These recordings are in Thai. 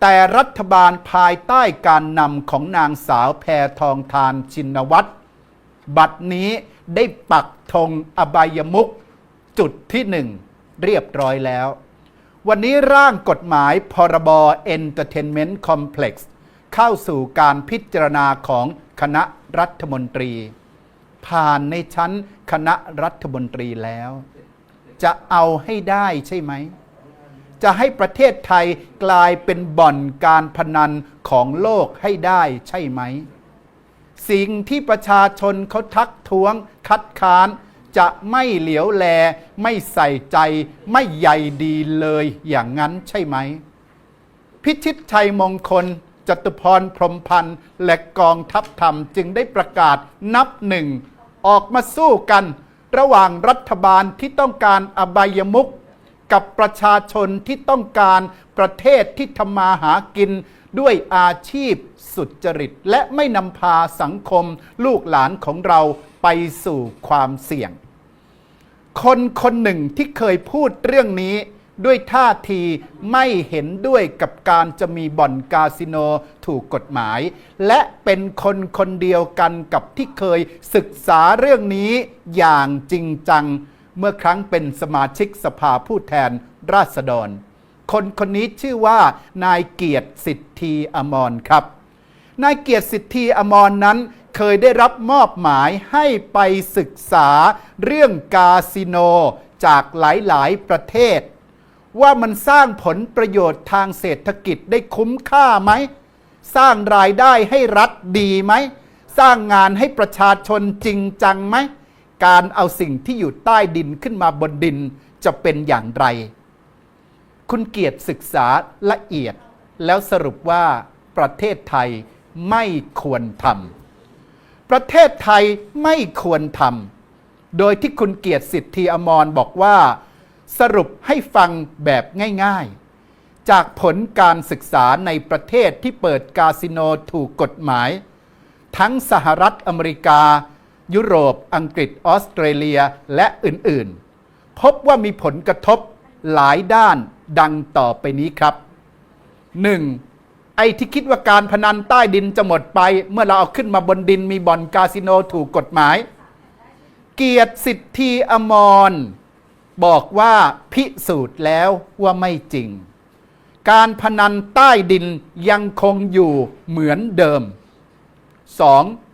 แต่รัฐบาลภายใต้การนำของนางสาวแพทองทานชินวัตรบัดนี้ได้ปักธงอบายมุกจุดที่หนึ่งเรียบร้อยแล้ว วันนี้ร่างกฎหมายพรบ Entertainment Complex เข้าสู่การพิจารณาของคณะรัฐมนตรี ผ่านในชั้นคณะรัฐมนตรีแล้ว จะเอาให้ได้ใช่ไหม จะให้ประเทศไทยกลายเป็นบ่อนการพนันของโลกให้ได้ใช่ไหม สิ่งที่ประชาชนเขาทักท้วงคัดค้าน จะไม่เหลียวแล ไม่ใส่ใจ ไม่ใยดีเลยอย่างนั้นใช่ไหม พิชิตชัยมงคลจตุพรพรมพันธ์และกองทัพธรรมจึงได้ประกาศนับหนึ่ง ออกมาสู้กัน ระหว่างรัฐบาลที่ต้องการอบายมุก กับประชาชนที่ต้องการประเทศที่ทำมาหากินด้วยอาชีพสุจริต และไม่นำพาสังคมลูกหลานของเราไปสู่ความเสี่ยง คนคนหนึ่งที่เคยพูดเรื่องนี้ด้วยท่าทีไม่เห็นด้วยกับการจะมีบ่อนคาสิโนถูกกฎหมาย และเป็นคนคนเดียวกันกับที่เคยศึกษาเรื่องนี้อย่างจริงจัง เมื่อครั้งเป็นสมาชิกสภาผู้แทนราษฎร คนคนนี้ชื่อว่านายเกียรติสิทธีอมรครับ นายเกียรติสิทธีอมรนนั้นเคยได้รับมอบหมายให้ไปศึกษาเรื่องคาสิโนจากหลาย ๆ ประเทศ ว่ามันสร้างผลประโยชน์ทางเศรษฐกิจได้คุ้มค่าไหม สร้างรายได้ให้รัฐดีไหม สร้างงานให้ประชาชนจริงจังไหม การเอาสิ่งที่อยู่ใต้ดินขึ้นมาบนดินจะเป็นอย่างไร คุณเกียรติศึกษาละเอียดแล้วสรุปว่าประเทศไทยไม่ควรทำประเทศไทยไม่ควรทำโดยที่คุณเกียรติสิทธีอมรบอกว่า สรุปให้ฟังแบบง่ายๆ จากผลการศึกษาในประเทศที่เปิดคาสิโนถูกกฎหมาย ทั้งสหรัฐอเมริกา ยุโรป อังกฤษ ออสเตรเลีย และอื่นๆ พบว่ามีผลกระทบหลายด้านดังต่อไปนี้ครับ 1. ไอ้ที่คิดว่าการพนันใต้ดินจะหมดไป เมื่อเราเอาขึ้นมาบนดินมีบ่อนคาสิโนถูกกฎหมาย เกียรติสิทธีอมร บอกว่าพิสูจน์แล้วว่าไม่จริง การพนันใต้ดินยังคงอยู่เหมือนเดิม 2.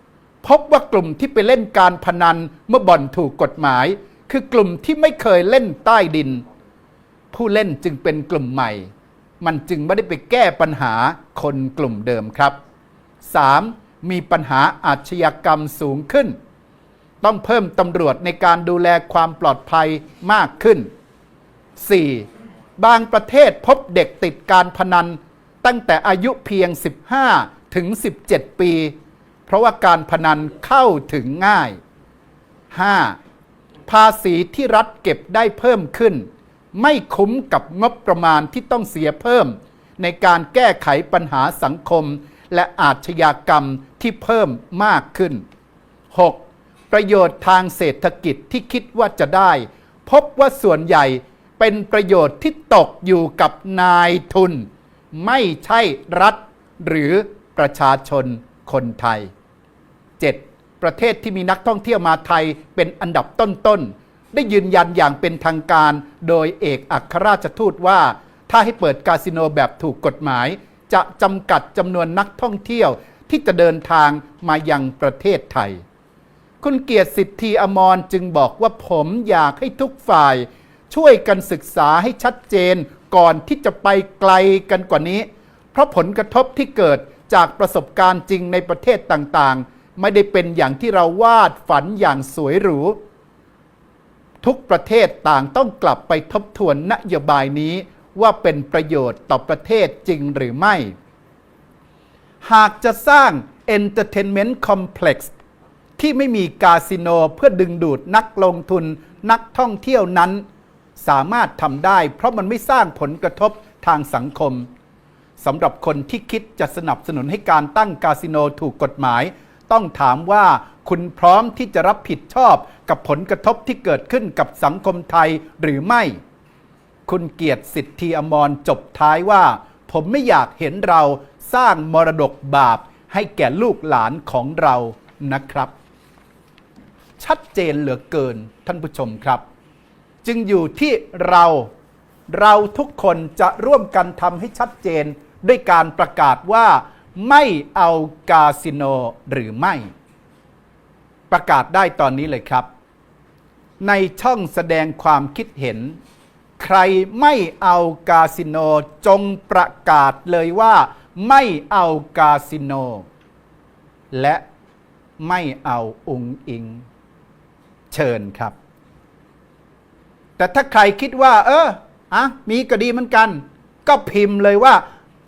พบว่ากลุ่มที่ไปเล่นการพนันเมื่อบ่อนถูกกฎหมาย คือกลุ่มที่ไม่เคยเล่นใต้ดิน ผู้เล่นจึงเป็นกลุ่มใหม่ มันจึงไม่ได้ไปแก้ปัญหาคนกลุ่มเดิมครับ 3. มีปัญหาอาชญากรรมสูงขึ้น ต้องเพิ่มตำรวจในการดูแลความปลอดภัยมากขึ้น 4. บางประเทศพบเด็กติดการพนันตั้งแต่อายุเพียง 15 ถึง 17 ปี เพราะว่าการพนันเข้าถึงง่าย 5. ภาษีที่รัฐเก็บได้เพิ่มขึ้น ไม่คุ้มกับงบประมาณที่ต้องเสียเพิ่ม ในการแก้ไขปัญหาสังคม และอาชญากรรมที่เพิ่มมากขึ้น 6. ประโยชน์ทางเศรษฐกิจที่คิดว่าจะได้ พบว่าส่วนใหญ่เป็นประโยชน์ที่ตกอยู่กับนายทุน ไม่ใช่รัฐหรือประชาชนคนไทย 7. ประเทศที่มีนักท่องเที่ยวมาไทยเป็นอันดับต้นๆ ได้ยืนยันอย่างเป็นทางการ โดยเอกอัครราชทูตว่า ถ้าให้เปิดคาสิโนแบบถูกกฎหมาย จะจำกัดจำนวนนักท่องเที่ยวที่จะเดินทางมายังประเทศไทย คุณเกียรติสิทธีอมรจึงบอกว่าผมอยากให้ทุกฝ่าย ช่วยกันศึกษาให้ชัดเจนก่อนที่จะไปไกลกันกว่านี้ เพราะผลกระทบที่เกิดจากประสบการณ์จริงในประเทศต่างๆ ไม่ได้เป็นอย่างที่เราวาดฝันอย่างสวยหรู ทุกประเทศต่างต้องกลับไปทบทวนนโยบายนี้ว่าเป็นประโยชน์ต่อประเทศจริงหรือไม่ หากจะสร้าง Entertainment Complex ที่ไม่มีคาสิโนเพื่อดึงดูดนักลงทุนนักท่องเที่ยวนั้น สามารถทำได้ เพราะมันไม่สร้างผลกระทบทางสังคมสำหรับคนที่คิดจะสนับสนุนให้การตั้งคาสิโนถูกกฎหมาย ต้องถามว่าคุณพร้อมที่จะรับผิดชอบกับผลกระทบที่เกิดขึ้นกับสังคมไทยหรือไม่ คุณเกียรติสิทธีอมรจบท้ายว่า ผมไม่อยากเห็นเราสร้างมรดกบาปให้แก่ลูกหลานของเรานะครับ ชัดเจนเหลือเกินท่านผู้ชมครับ จึงอยู่ที่เราเราทุกคนจะร่วมกันทำให้ชัดเจนด้วยการประกาศว่า ไม่เอากาสิโนหรือไม่ ประกาศได้ตอนนี้เลยครับ ในช่องแสดงความคิดเห็น ใครไม่เอากาสิโนจงประกาศเลยว่า ไม่เอากาสิโน และไม่เอาอุงอิง เชิญครับ แต่ถ้าใครคิดว่า เอออะมีก็ดีเหมือนกัน ก็พิมพ์เลยว่า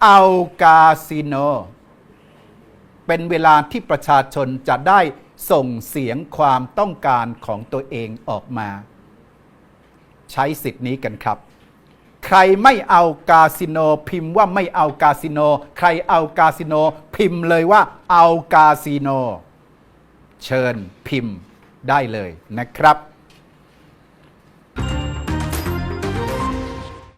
เอากาสิโน เป็นเวลาที่ประชาชนจะได้ส่งเสียงความต้องการของตัวเองออกมา ใช้สิทธินี้กันครับ ใครไม่เอากาสิโนพิมพ์ว่าไม่เอากาสิโน ใครเอากาสิโนพิมพ์เลยว่าเอากาสิโน เชิญพิมพ์ได้เลยนะครับ